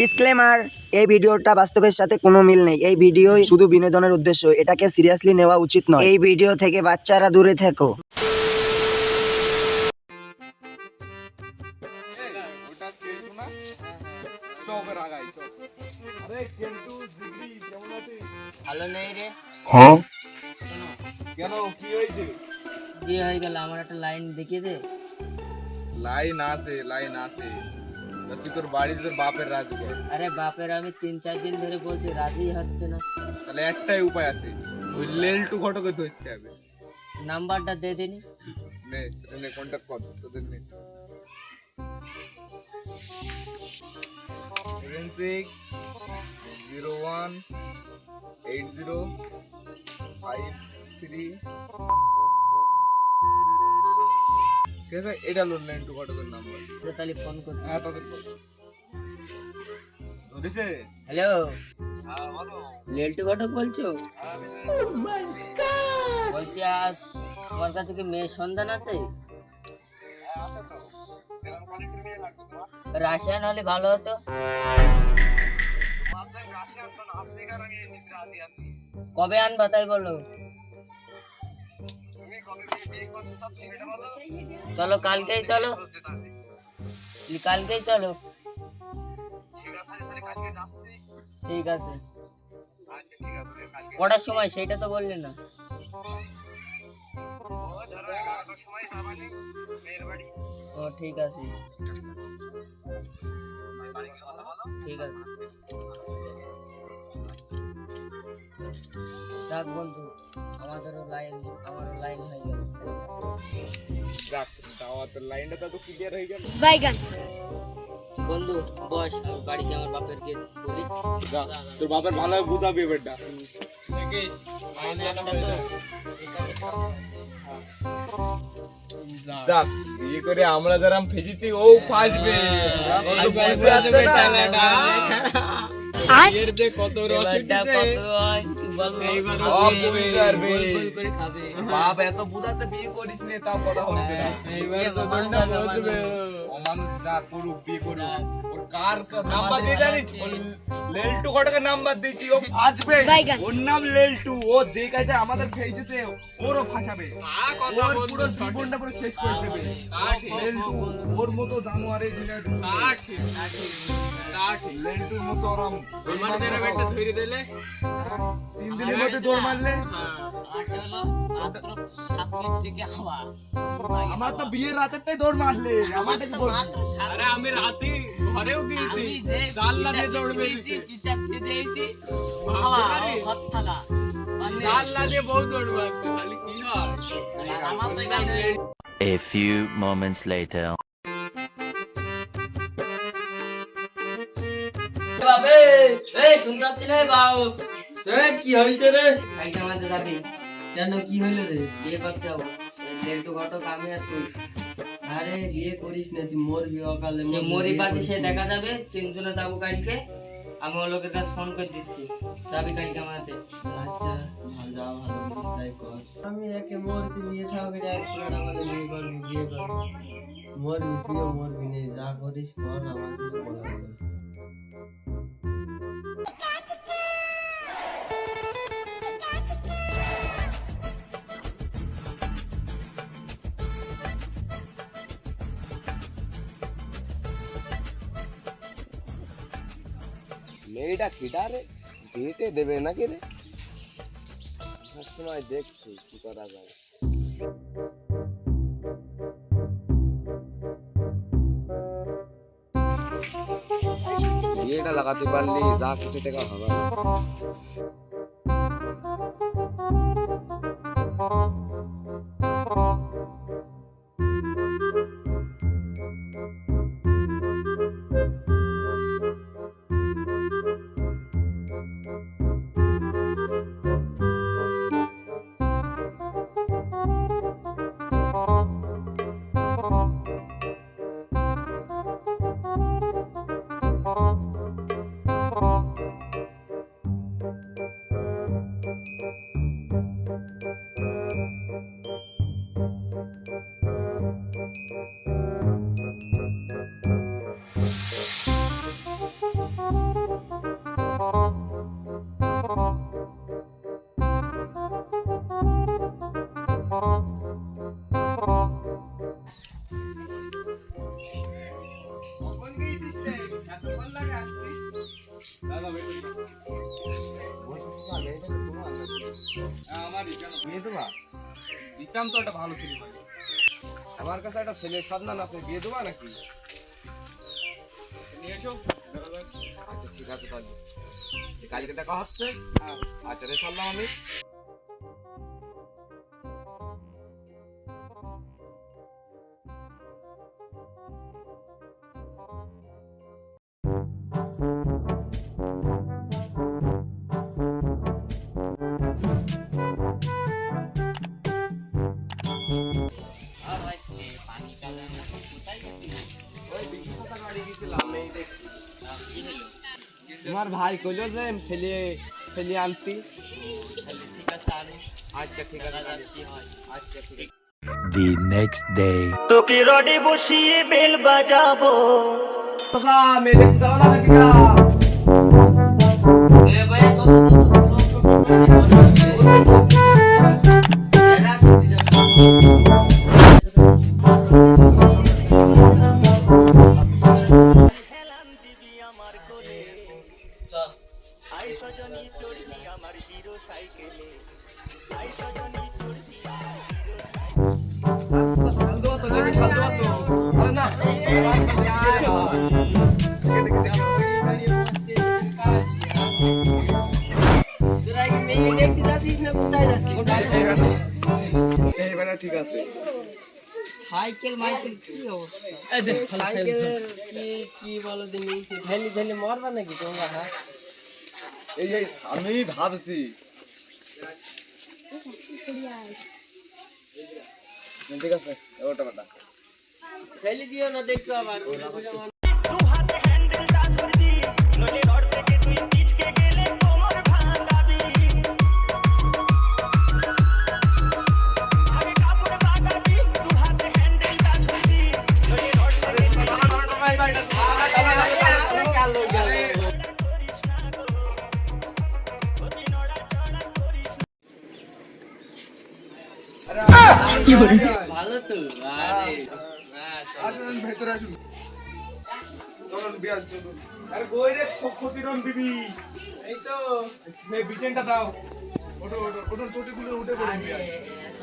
Disclaimer এই ভিডিওটা বাস্তবের সাথে কোনো মিল নেই। এই ভিডিও শুধু বিনোদনের উদ্দেশ্য। এটাকে সিরিয়াসলি নেওয়া উচিত নয়। এই ভিডিও থেকে বাচ্চারা দূরে থেকো। ভালো নেই রে। কেন? কি হয়েছে? বিয়ে হয়ে গেল আমার একটা লাইন দেখিয়ে দে। লাইন আছে লাইন আছে। তুই তোর বাড়িতে তোর বাপের রাজি কর আরে বাপের আমি তিন চার দিন ধরে বলছি রাজি হচ্ছে না। তাহলে একটাই উপায় আছে ওই লেলটু ঘটকে ধরতে হবে। নাম্বারটা দে দিনি। নে তোদের নে কন্ট্যাক্ট কর তোদের নে seven six zero one eight zero five three ঠিক আছে? এটা ঘটকের নাম্বার তো তাহলে ফোন করতে হ্যাঁ তাদের ধরেছে? হ্যালো হ্যাঁ বলো। লেলটু ঘটক বলছো? বলছি আর তোমার কাছে কি মেয়ের সন্ধান আছে? রাশিয়ান হলে ভালো হতো। কবে আনবা তাই বলো? চলো, কালকেই চলো। কালকেই চলো। ঠিক আছে। কটার সময়? সেটা তো বললি না। ও, ঠিক আছে। ঠিক আছে। যাক বন্ধু। আমাদেরও লাইন আমারও লাইন হয়ে গেল। যাক দাওয়াতের লাইনটা তো ক্লিয়ার হয়ে গেল। বন্ধু বস আমি বাড়িতে আমার বাপের গিয়ে বলি? যা তোর বাপের ভালোভাবে বুঝাবি যাক বিয়ে করে আমরা যারা ফেজেছি ও ফাঁসবে। তো ফাঁসবে। বেটা, যে কত রস কত হয় বলব বাপ এত বুঝাতে বিয়ে করিস নে তাও কথা না। এইবার তো অমানুষ যা করুক বিয়ে করুক। কার নাম্বার দিয়ে জানিস? লেলটু কটাকে নাম্বার দিয়েছি ও ফাঁসবে ওর নাম লেলটু। ও যে কাজে আমাদের ফেজেছে ওরও ফাঁসাবে। ওর পুরো জীবনটা পুরো শেষ করে দেবে। লেলটু ওর মতো জানুয়ারি দিনে লেলটুর মতো ওরম তিন দিনের মধ্যে দৌড় মারলে? আটটা হলো মাত্র সাত মিনিট থেকে হাওয়া আমার তো বিয়ের রাতেরটাই দৌড় মারলে। আরে আমি রাতে ঘরেও গিয়েছি আমি যে জানলা পিঠা দিয়ে দৌড় দিয়েছি, থাকা। মানে, জানলা দিয়ে বউ দৌড় মারছে তাহলে কি হয়? আমার তো A few moments later. বাবে, এই শুনতে পাচ্ছি না বাউ কি হয়েছে রে? কালকে আমাদের যাবি কেন কি হইল রে? বিয়ে করতে যাব। লেটু ঘটক আমি আর তুই। আরে বিয়ে করিস না তুই মরবি অকালে সে মরি সে দেখা যাবে তিনজনে যাব কালকে আমি ও লোকের কাছে ফোন করে দিচ্ছি। যাবি কালকে আমাদের আচ্ছা ভালো যা ভালো করিস তাই কর। আমি একে মরছি বিয়ে থাও করে এক ফুলাট আমাদের বিয়ে করবি বিয়ে করবি। মরবি তুইও মরবি নেই যা করিস কর আমার কিছু বলার মেয়েটা কেটা রে বিয়েতে দেবে নাকি রে? সময় দেখছি কি করা যায়। বিয়েটা লাগাতে পারলে যা কিছু টাকা হবে তো একটা ভালো আমার কাছে একটা ছেলে সন্ধান আছে বিয়ে দেবা নাকি এসো আচ্ছা ঠিক আছে তাহলে দেখা হচ্ছে। আচ্ছা রে সারলাম আমি। তোমার ভাই কইলো যে ছেলে ছেলে আনতি আচ্ছা ঠিক আছে। আচ্ছা ঠিক আছে The next day. চাচা, মেয়ে দেখতে যাব মেরে দাও না? ঠিক আছে সাইকেল মাইকেল কি অবস্থা সাইকেলের কি কি বলো দিনি ঠেলি ঠেলি মরবা নাকি তোমরা হ্যাঁ এই যে আমি ভাবছি ঠিক আছে ওটা বেটা ঠেলি দিও না দেখো আবার। ভালো তো আরে। আসুন ভেতরে আসুন। চলুন বিয়াল চলুন। আরে কই রে ক্ষতিরন বিবি এই তো। এই বিচেনটা দাও। ওটো ওটো ওটো চটি গুলো উঠে পড়ে বিয়াল। এত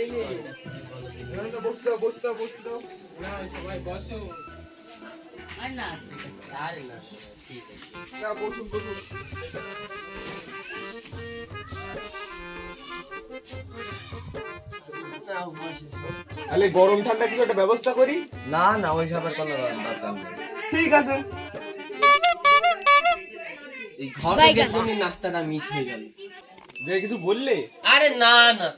এই নে বসতে দাও বসতে দাও বসতে দাও। না সবাই বসো। আর না আরে না ঠিক আছে। না বসুন বসুন। তাহলে গরম ঠান্ডা কিছু একটা ব্যবস্থা করি? না না ওই সবের কোনো দরকার নেই ঠিক আছে। এই ঘর থেকে জন্য নাস্তাটা মিস হয়ে গেল। যে কিছু বললে? আরে না না।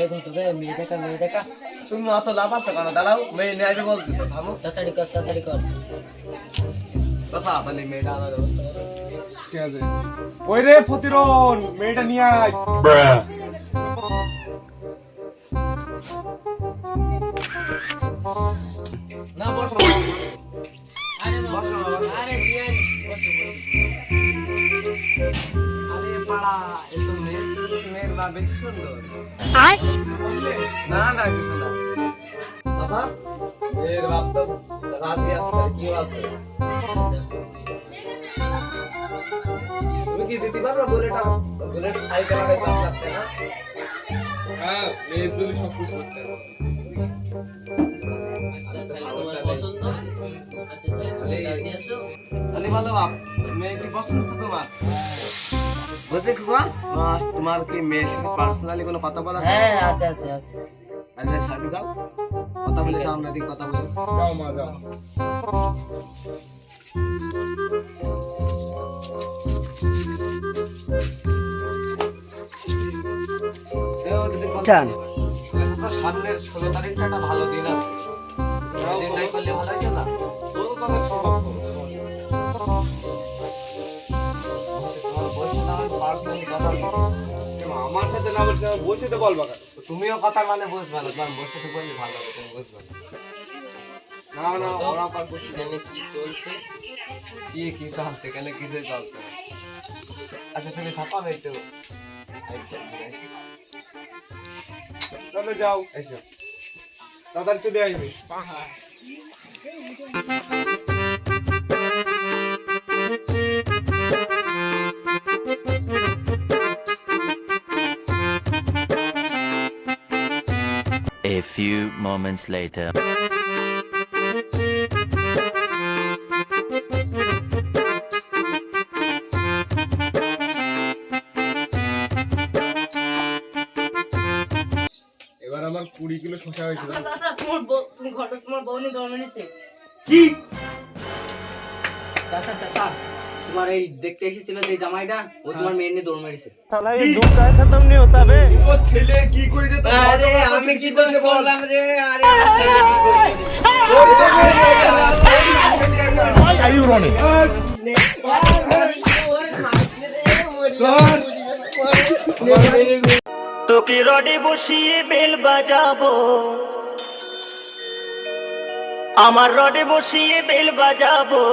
এই দেখো গে মেয়ে দেখা মেয়ে দেখা। তুমি অত লাভ আছে কেন? দাঁড়াও মেয়ে নিয়ে আসবে বলছি তো থামো। তাড়াতাড়ি কর তাড়াতাড়ি কর। চাচা তাহলে মেয়েটা আনার ব্যবস্থা করো। ঠিক আছে। ওই রে ফতিরন মেয়েটা নিয়ে আয়. না বসো। আরে বসো। আরে বিয়ান বসো। আরে পাড়া এ তো মেয়ের মেয়ের বা বেশি সুন্দর। না না কিছু না। চাচা মেয়ের বাপ তো রাজি আসতে কি আছে তুমি কি দিতে পারবে বুলেট বুলেট সাইকেল আগে পাঁচ লাখ টাকা হ্যাঁ মেয়ের জন্য সব কিছু করতে হবে। আচ্ছা, পছন্দ? আচ্ছা তাহলে ভালো বাপ। মেয়ে কি পছন্দ তো তোমার? বলছি খুকা তোমার তোমার কি মেয়ের সাথে পার্সোনালি কোনো কথা বলা হ্যাঁ আছে আছে আছে। তাহলে শাড়ি দাও। কথা বলে সামনে দিকে কথা বলি। যাও মা যাও। সামনের ষোলো তারিখটা একটা ভালো দিন আছে। দিনটাই করলে ভালো হতো না। আমার সাথে না বলতে বসে তো বলবা কেন? তুমিও কথা মানে বুঝবে না তোমার বসে তো বললে ভালো হবে তুমি বুঝবে না। না না ওরা পারব এখানে কি চলছে? কি কি চলছে এখানে কিছুই চলছে? আচ্ছা তুমি আমি একটু। ঘুরে যাও। এসো। তাড়াতাড়ি চলে আসবে A few moments later. এবার আমার কুড়ি কিলো শশা হয়েছিল আচ্ছা আচ্ছা তোমার বউ তুমি ঘরটা তোমার বউ নিয়ে দৌড় মেরেছে কি চাচা চাচা তোমার এই দেখতে এসেছিল যে জামাইটা ও তোমার মেয়ে নিয়ে দৌড় মেরেছে ও ছেলে কি করেছে তো আরে আমি কি দোষ করলাম রে আরে তোকে রডে বসিয়ে বেল বাজাবো আমার রডে বসিয়ে বেল বাজাবো।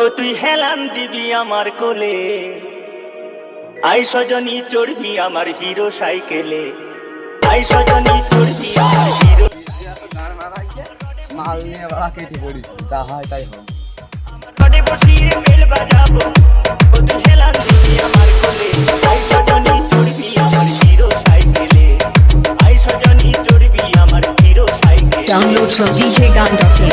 ও তুই হেলান দিবি আমার কোলে। আই সজনী চড়বি আমার হিরো সাইকেলে। আই সজনী চড়বি আমার হিরো মাল নিয়ে বাড়া কেটে পড়িস যা হয় তাই হয়। রডে বসিয়ে বেল বাজাবো। ও তুই হেলান দিবি আমার কোলে। dj gun.in